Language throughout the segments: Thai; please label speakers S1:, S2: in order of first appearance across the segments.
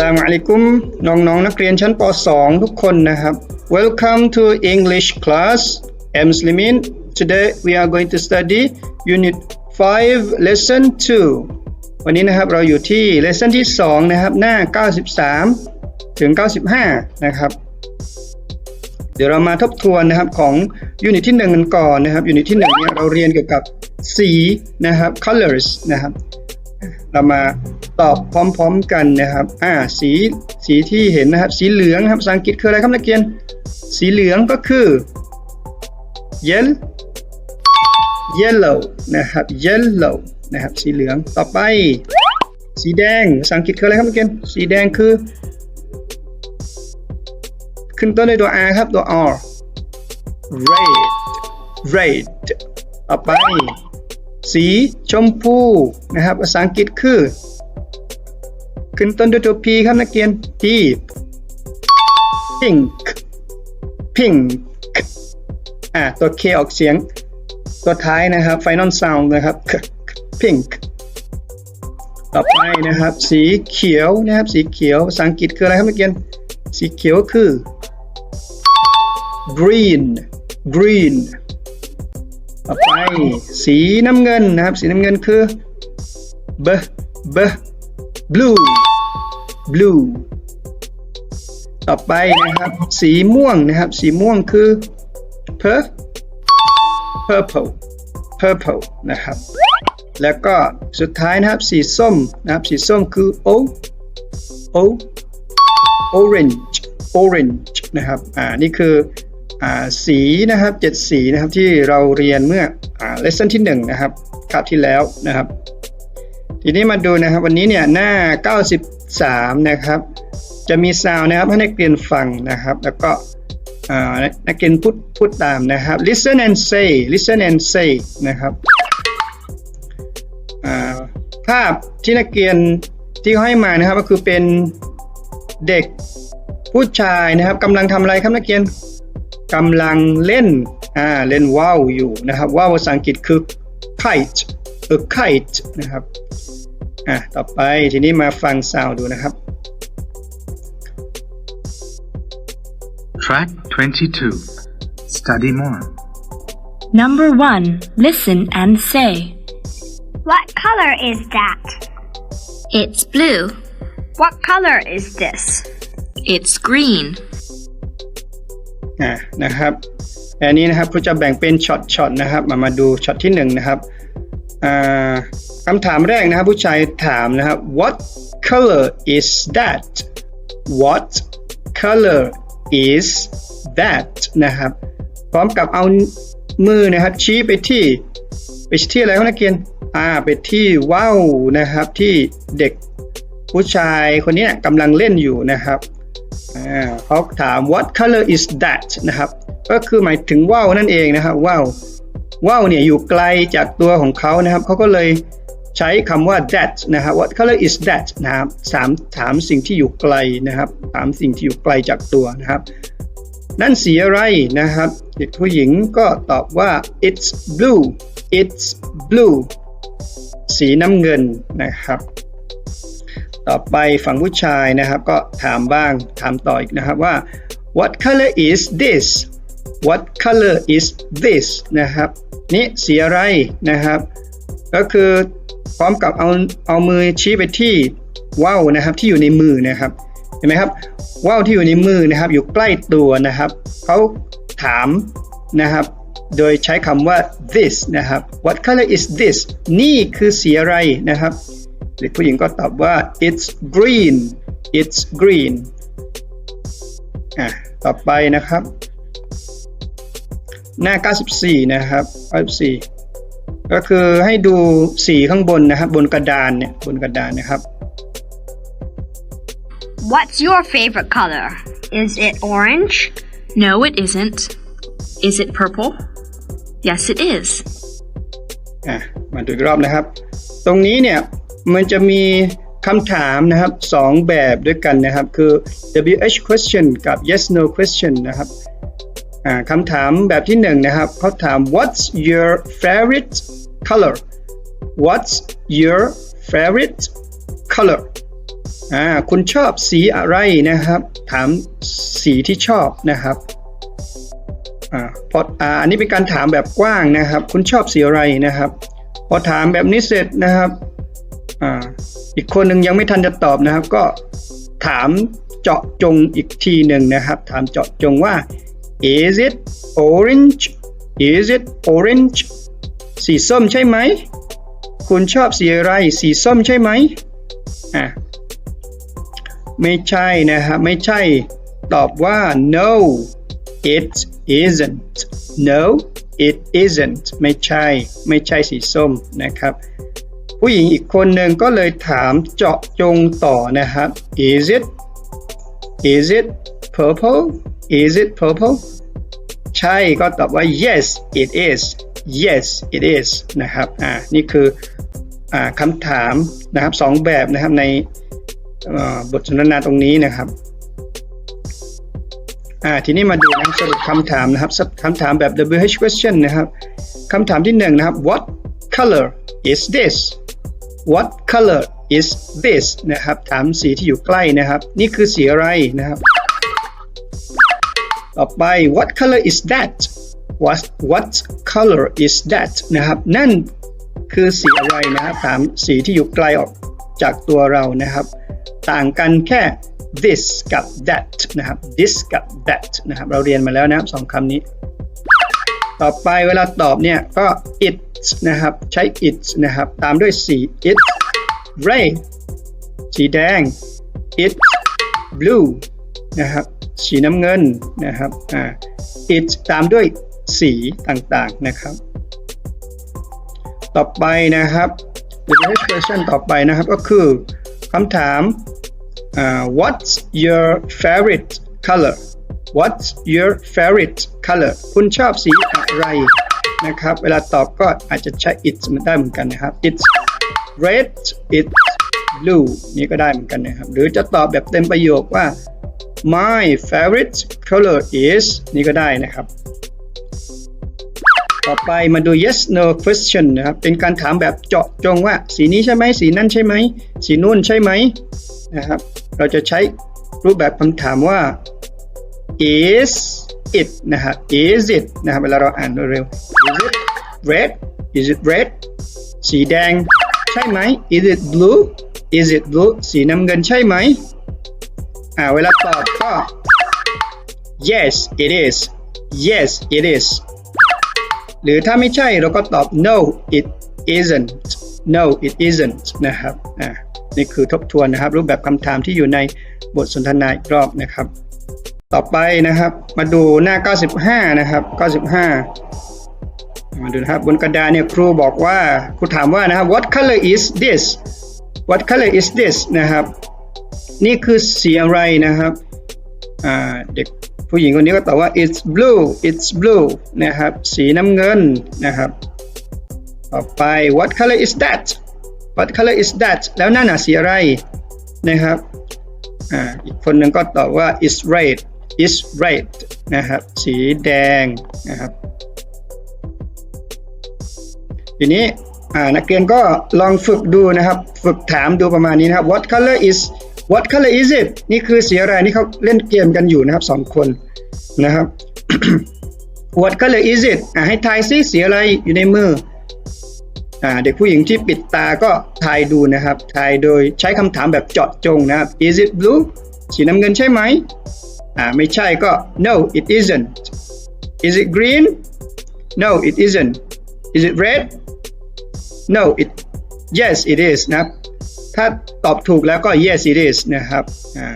S1: ลามอะลัยกุมน้องๆนนักเรียนชั้นป .2 ทุกคนนะครับ Welcome to English class I'm Slimin Today we are going to study Unit 5 Lesson 2 วันนี้นะครับเราอยู่ที่ Lesson ที่ 2 นะครับ หน้า 93 ถึง 95 นะครับ เดี๋ยวเรามาทบทวนนะครับของยูนิตที่1กันก่อนนะครับยูนิตที่1เนี่ยเราเรียนเกี่ยวกับสีนะครับ colors นะครับ เรามา ตอบพร้อมๆกันนะครับอ่าสีสีที่เห็นนะครับสีเหลืองครับภาษาอังกฤษคืออะไรครับนักเรียน สีเหลืองก็คือ yellow yellow นะครับ yellow นะครับสีเหลืองต่อไป สีแดงภาษาอังกฤษคืออะไรครับนักเรียนสีแดงคือ ขึ้นต้นด้วยตัว R ครับตัว R red red ต่อไป สีชมพูนะครับภาษาอังกฤษคือ ขึ้นต้นด้วยตัว P ครับนักเรียน P pink pink อ่าตัว K ออกเสียง ตัวท้ายนะครับ final sound นะครับ pink ต่อไปนะครับ สีเขียวนะครับ สีเขียวภาษาอังกฤษคืออะไรครับนักเรียน สีเขียวคือ green green ต่อไป สีน้ำเงินนะครับ สีน้ำเงินคือ b b blue blue ต่อไปนะครับ สีม่วงนะครับ สีม่วงคือ p purple purple นะครับ แล้วก็สุดท้ายนะครับ สีส้มนะครับ สีส้มคือ o o orange orange นะครับ อ่า นี่คือ อ่า สีนะครับเจ็ดสีนะครับที่เราเรียนเมื่อ อ่า lesson ที่1นะครับคาบที่แล้วนะครับ ทีนี้มาดูนะครับวันนี้เนี่ยหน้า 93 นะครับ จะมีซาวนะครับให้นักเรียนฟังนะครับ แล้วก็นักเรียนพูดพูดตามนะครับ listen and say listen and say นะครับภาพที่นักเรียนที่เขาให้มานะครับก็คือเป็นเด็กผู้ชายนะครับกำลังทำอะไรครับนักเรียนกำลังเล่นอ่าเล่นว่าวอยู่นะครับว่าวภาษาอังกฤษคือ kite เออ kite นะครับ อะต่อไปทีนี้มาฟังซาวดูนะครับ
S2: Track 22. Study more.
S3: Number 1. Listen and say.
S4: What color is that?
S3: It's blue.
S4: What color is this?
S3: It's green.
S1: อ่านะครับอันนี้นะครับครูจะแบ่งเป็นช็อตช็อตนะครับ มามาดูช็อตที่หนึ่งนะครับอ่า คำถามแรกนะครับผู้ชายถามนะครับ what color is that what color is that นะครับ พร้อมกับเอามือนะครับชี้ไปที่ไปที่อะไรครับนักเรียนอ่าไปที่ว่าวนะครับที่เด็กผู้ชายคนนี้กำลังเล่นอยู่นะครับอ่าเขาถาม what color is that นะครับ ก็คือหมายถึงว่าวนั่นเองนะครับว่าว ว่าวเนี่ยอยู่ไกลจากตัวของเขานะครับเขาก็เลยใช้คำว่า that นะครับ what color is that นะครับสามถามสิ่งที่อยู่ไกลนะครับถามสิ่งที่อยู่ไกลจากตัวนะครับ นั่นสีอะไรนะครับ เด็กผู้หญิงก็ตอบว่า it's blue it's blue สีน้ำเงินนะครับ ต่อไปฝั่งผู้ชายนะครับ ก็ถามบ้างถามต่ออีกนะครับว่า what color is this what color is this นะครับ นี่สีอะไรนะครับ ก็คือพร้อมกับเอาเอามือชี้ไปที่ว่าวนะครับที่อยู่ในมือนะครับเห็นไหมครับว่าวที่อยู่ในมือนะครับ อยู่ใกล้ตัวนะครับเขาถามนะครับ โดยใช้คำว่า this นะครับ what color is this นี่คือสีอะไรนะครับเด็กผู้หญิงก็ตอบว่า it's green it's green อะต่อไปนะครับ หน้า 94 นะครับ94ก็คือให้ดูสีข้างบนนะครับ บนกระดานเนี่ยบนกระดานนะครับ
S4: What's your favorite color? Is it orange?
S3: No, it isn't. Is it purple? Yes, it is.
S1: อะมาดูอีกรอบนะครับ ตรงนี้เนี่ยมันจะมีคำถามนะครับสองแบบด้วยกันนะครับ คือ WH question กับ Yes No question นะครับอ่า คำถามแบบที่หนึ่งนะครับเขาถาม What's your favorite color What's your favorite color อ่าคุณชอบสีอะไรนะครับ ถามสีที่ชอบนะครับอ่าพออ่าอันนี้เป็นการถามแบบกว้างนะครับ คุณชอบสีอะไรนะครับ พอถามแบบนี้เสร็จนะครับอ่าอีกคนหนึ่งยังไม่ทันจะตอบนะครับ ก็ถามเจาะจงอีกทีหนึ่งนะครับ ถามเจาะจงว่า is it orange is it orange สีส้มใช่ไหม คุณชอบสีอะไร สีส้มใช่ไหมอะไม่ใช่นะครับไม่ใช่ ตอบว่า no it isn't no it isn't ไม่ใช่ ไม่ใช่สีส้มนะครับ ผู้หญิงอีกคนหนึ่งก็เลยถามเจาะจงต่อนะครับ is it is it purple is it purple ใช่ก็ตอบว่า yes it is yes it is นะครับอ่านี่คืออ่าคำถามนะครับสองแบบนะครับในบทสนทนาตรงนี้นะครับอ่าทีนี้มาดูนะครับสรุปคำถามนะครับคำถามแบบ WH question นะครับคำถามที่หนึ่งนะครับ what color is this what color is this นะครับถามสีที่อยู่ใกล้นะครับ นี่คือสีอะไรนะครับ ต่อไป what color is that what what color is that นะครับ นั่นคือสีอะไรนะครับถามสีที่อยู่ไกลออกจากตัวเรานะครับ ต่างกันแค่ this กับ that นะครับ this กับ that นะครับ เราเรียนมาแล้วนะครับสองคำนี้ ต่อไปเวลาตอบเนี่ยก็ it นะครับ ใช้ it นะครับ ตามด้วยสี it red สีแดง it blue นะครับ สีน้ำเงินนะครับอ่า it ตามด้วยสีต่างๆนะครับ ต่อไปนะครับ the next question ต่อไปนะครับก็คือคำถามอ่า what's your favorite color what's your favorite color คุณชอบสีอะไรนะครับ เวลาตอบก็อาจจะใช้ it ได้เหมือนกันนะครับ it's red it's blue นี่ก็ได้เหมือนกันนะครับ หรือจะตอบแบบเต็มประโยคว่า my favorite color is นี่ก็ได้นะครับ ต่อไปมาดู yes no question นะครับ เป็นการถามแบบเจาะจงว่า สีนี้ใช่ไหม สีนั่นใช่ไหม สีนู่นใช่ไหมนะครับ เราจะใช้รูปแบบคำถามว่า is it นะครับ is it นะครับเวลาเราอ่านเร็ว is it red is it red สีแดง ใช่ไหม is it blue is it blue สีน้ำเงินใช่ไหม อ่าเวลาตอบก็ yes it is yes it is หรือถ้าไม่ใช่เราก็ตอบ no it isn't no it isn't นะครับอ่านี่คือทบทวนนะครับ รูปแบบคำถามที่อยู่ในบทสนทนาอีกรอบนะครับ ต่อไปนะครับ มาดูหน้า 95 นะครับ 95 มาดูนะครับบนกระดานเนี่ยครูบอกว่าครูถามว่านะครับ what color is this what color is this นะครับ นี่คือสีอะไรนะครับเด็กผู้หญิงคนนี้ก็ตอบว่า it's blue it's blue นะครับ สีน้ำเงินนะครับ ต่อไป what color is that what color is that แล้วนั่นน่ะสีอะไรนะครับอ่าอีกคนหนึ่งก็ตอบว่า it's red it's red นะครับ สีแดงนะครับ ทีนี้อ่านักเรียนก็ลองฝึกดูนะครับ ฝึกถามดูประมาณนี้นะครับ what color is what color is it นี่คือสีอะไรนี่เขาเล่นเกมกันอยู่นะครับสองคนนะครับ what color is it อ่าให้ทายซิสีอะไรอยู่ในมืออ่าเด็กผู้หญิงที่ปิดตาก็ทายดูนะครับทายโดยใช้คำถามแบบเจาะจงนะครับ is it blue สีน้ำเงินใช่ไหมอ่าไม่ใช่ก็ no it isn't is it green no it isn't is it red no it yes it is นะครับ ถ้าตอบถูกแล้วก็ yes it is นะครับอ่า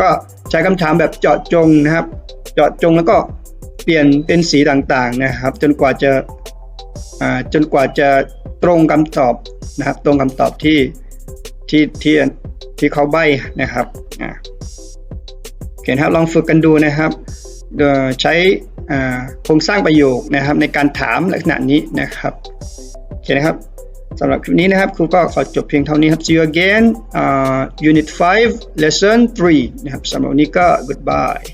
S1: ก็ใช้คำถามแบบเจาะจงนะครับ เจาะจงแล้วก็เปลี่ยนเป็นสีต่างๆนะครับ จนกว่าจะอ่าจนกว่าจะตรงคำตอบนะครับ ตรงคำตอบที่ที่ที่ที่เขาใบนะครับอ่าโอเคนครับลองฝึกกันดูนะครับใช้อ่าโครงสร้างประโยคนะครับ ในการถามลักษณะนี้นะครับโอเคนะครับ สำหรับคลิปนี้นะครับครูก็ขอจบเพียงเท่านี้ครับ see you again uh, unit 5 lesson 3 นะครับสำหรับวันนี้ก็ goodbye